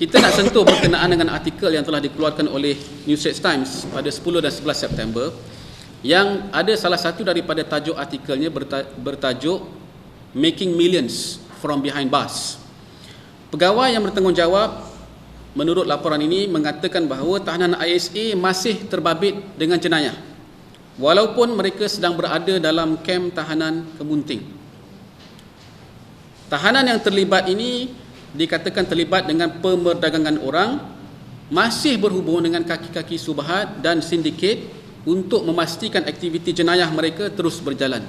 kita nak sentuh berkenaan dengan artikel yang telah dikeluarkan oleh New Straits Times pada 10 dan 11 September yang ada salah satu daripada tajuk artikelnya bertajuk Making Millions from Behind Bars. Pegawai yang bertanggungjawab menurut laporan ini mengatakan bahawa tahanan ISA masih terbabit dengan jenayah walaupun mereka sedang berada dalam kem tahanan Kemunting. Tahanan yang terlibat ini dikatakan terlibat dengan pemerdagangan orang masih berhubung dengan kaki-kaki subahat dan sindiket untuk memastikan aktiviti jenayah mereka terus berjalan.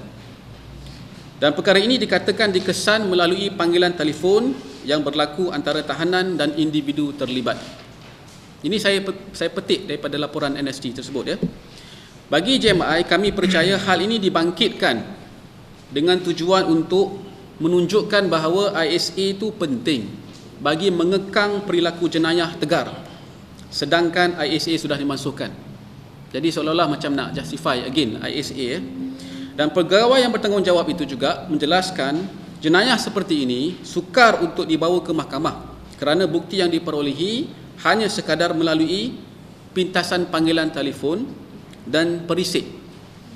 Dan perkara ini dikatakan dikesan melalui panggilan telefon yang berlaku antara tahanan dan individu terlibat. Ini saya saya petik daripada laporan NST tersebut ya. Bagi JMI kami percaya hal ini dibangkitkan dengan tujuan untuk menunjukkan bahawa ISA itu penting bagi mengekang perilaku jenayah tegar. Sedangkan ISA sudah dimasukkan. Jadi seolah-olah macam nak justify again ISA eh. dan pegawai yang bertanggungjawab itu juga menjelaskan jenayah seperti ini sukar untuk dibawa ke mahkamah kerana bukti yang diperolehi hanya sekadar melalui pintasan panggilan telefon dan perisik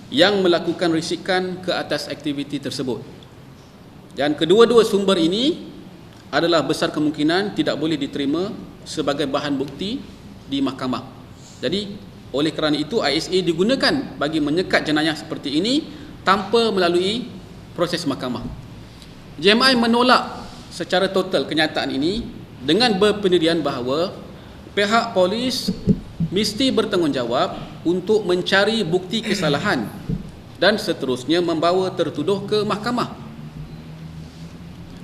yang melakukan risikan ke atas aktiviti tersebut dan kedua-dua sumber ini adalah besar kemungkinan tidak boleh diterima sebagai bahan bukti di mahkamah. Jadi, oleh kerana itu ISA digunakan bagi menyekat jenayah seperti ini tanpa melalui proses mahkamah. JMI menolak secara total kenyataan ini dengan berpendirian bahawa pihak polis mesti bertanggungjawab untuk mencari bukti kesalahan dan seterusnya membawa tertuduh ke mahkamah.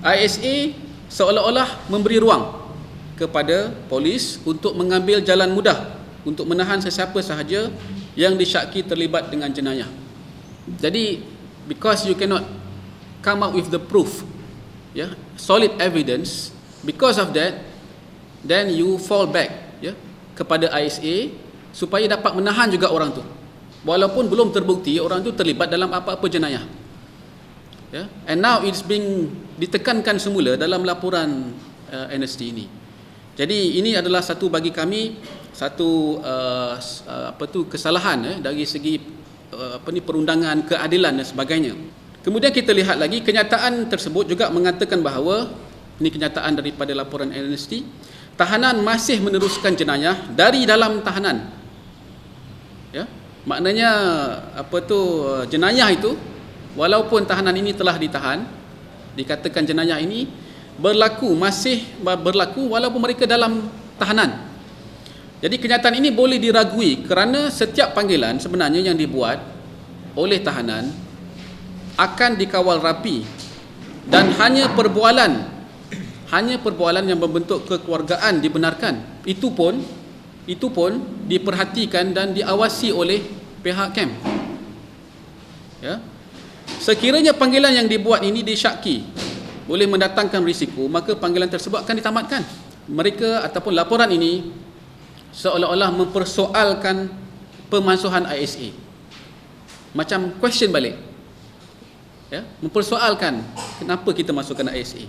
ISA seolah-olah memberi ruang kepada polis untuk mengambil jalan mudah untuk menahan sesiapa sahaja yang disyaki terlibat dengan jenayah. Jadi because you cannot come up with the proof yeah, solid evidence because of that then you fall back yeah, kepada ISA supaya dapat menahan juga orang tu walaupun belum terbukti orang tu terlibat dalam apa-apa jenayah ya yeah? and now it's being ditekankan semula dalam laporan uh, NST ini. Jadi ini adalah satu bagi kami satu uh, uh, apa tu kesalahan eh, dari segi uh, apa ni perundangan keadilan dan sebagainya. Kemudian kita lihat lagi kenyataan tersebut juga mengatakan bahawa ini kenyataan daripada laporan NST tahanan masih meneruskan jenayah dari dalam tahanan. Ya. Maknanya apa tu uh, jenayah itu walaupun tahanan ini telah ditahan dikatakan jenayah ini berlaku masih berlaku walaupun mereka dalam tahanan. Jadi kenyataan ini boleh diragui kerana setiap panggilan sebenarnya yang dibuat oleh tahanan akan dikawal rapi dan hanya perbualan hanya perbualan yang membentuk kekeluargaan dibenarkan. Itu pun itu pun diperhatikan dan diawasi oleh pihak kem. Ya Sekiranya panggilan yang dibuat ini disyaki boleh mendatangkan risiko, maka panggilan tersebut akan ditamatkan. Mereka ataupun laporan ini seolah-olah mempersoalkan pemansuhan ISA. Macam question balik. Ya, mempersoalkan kenapa kita masukkan ISA.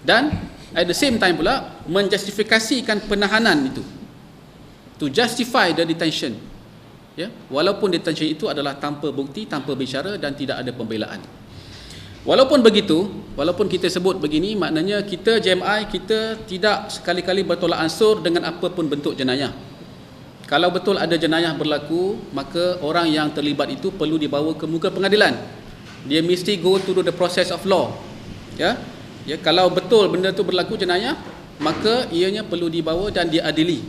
Dan at the same time pula menjustifikasikan penahanan itu. To justify the detention ya walaupun detention itu adalah tanpa bukti tanpa bicara dan tidak ada pembelaan. Walaupun begitu walaupun kita sebut begini maknanya kita JMI kita tidak sekali-kali bertolak ansur dengan apapun bentuk jenayah. Kalau betul ada jenayah berlaku maka orang yang terlibat itu perlu dibawa ke muka pengadilan. Dia mesti go through the process of law. Ya ya kalau betul benda itu berlaku jenayah maka ianya perlu dibawa dan diadili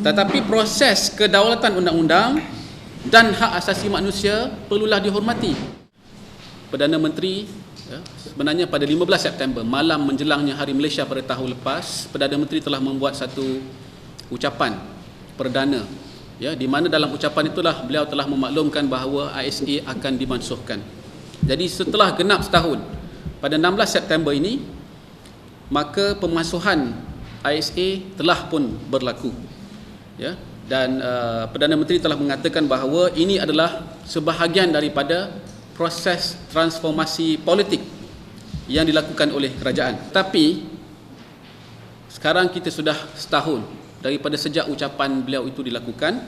tetapi proses kedaulatan undang-undang dan hak asasi manusia perlulah dihormati. Perdana Menteri ya, sebenarnya pada 15 September malam menjelangnya Hari Malaysia pada tahun lepas, Perdana Menteri telah membuat satu ucapan perdana ya di mana dalam ucapan itulah beliau telah memaklumkan bahawa ISA akan dimansuhkan. Jadi setelah genap setahun pada 16 September ini maka pemansuhan ISA telah pun berlaku ya. Dan uh, perdana menteri telah mengatakan bahawa ini adalah sebahagian daripada proses transformasi politik yang dilakukan oleh kerajaan. Tapi sekarang kita sudah setahun daripada sejak ucapan beliau itu dilakukan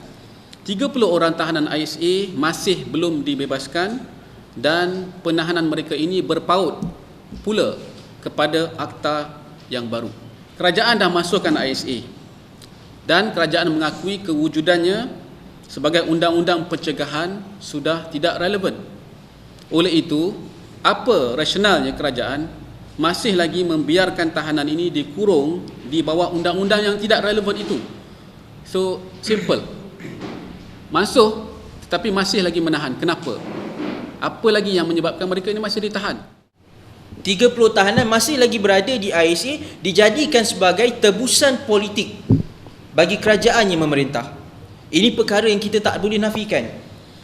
30 orang tahanan ISA masih belum dibebaskan dan penahanan mereka ini berpaut pula kepada akta yang baru. Kerajaan dah masukkan ISA dan kerajaan mengakui kewujudannya sebagai undang-undang pencegahan sudah tidak relevan. Oleh itu, apa rasionalnya kerajaan masih lagi membiarkan tahanan ini dikurung di bawah undang-undang yang tidak relevan itu? So, simple masuk tetapi masih lagi menahan. Kenapa? Apa lagi yang menyebabkan mereka ini masih ditahan? 30 tahanan masih lagi berada di ISA dijadikan sebagai tebusan politik bagi kerajaan yang memerintah. Ini perkara yang kita tak boleh nafikan.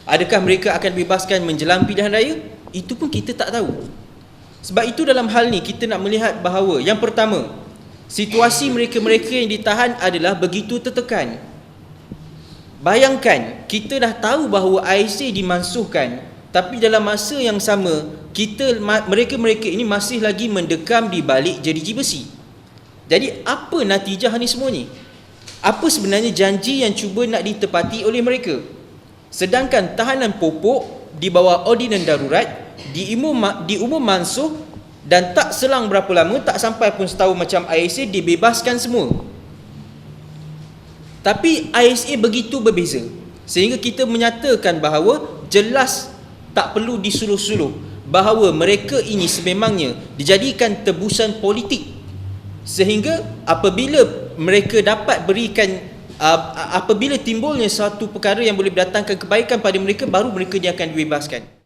Adakah mereka akan bebaskan menjelang pilihan raya? Itu pun kita tak tahu. Sebab itu dalam hal ni kita nak melihat bahawa yang pertama, situasi mereka-mereka yang ditahan adalah begitu tertekan. Bayangkan kita dah tahu bahawa IC dimansuhkan tapi dalam masa yang sama kita mereka-mereka ini masih lagi mendekam di balik jeriji besi. Jadi apa natijah ni semua ni? Apa sebenarnya janji yang cuba nak ditepati oleh mereka? Sedangkan tahanan pokok di bawah ordinan darurat diumum diumum mansuh dan tak selang berapa lama tak sampai pun setahun macam IC dibebaskan semua. Tapi ISA begitu berbeza sehingga kita menyatakan bahawa jelas tak perlu disuluh-suluh bahawa mereka ini sememangnya dijadikan tebusan politik sehingga apabila mereka dapat berikan apabila timbulnya satu perkara yang boleh mendatangkan kebaikan pada mereka baru mereka dia akan dibebaskan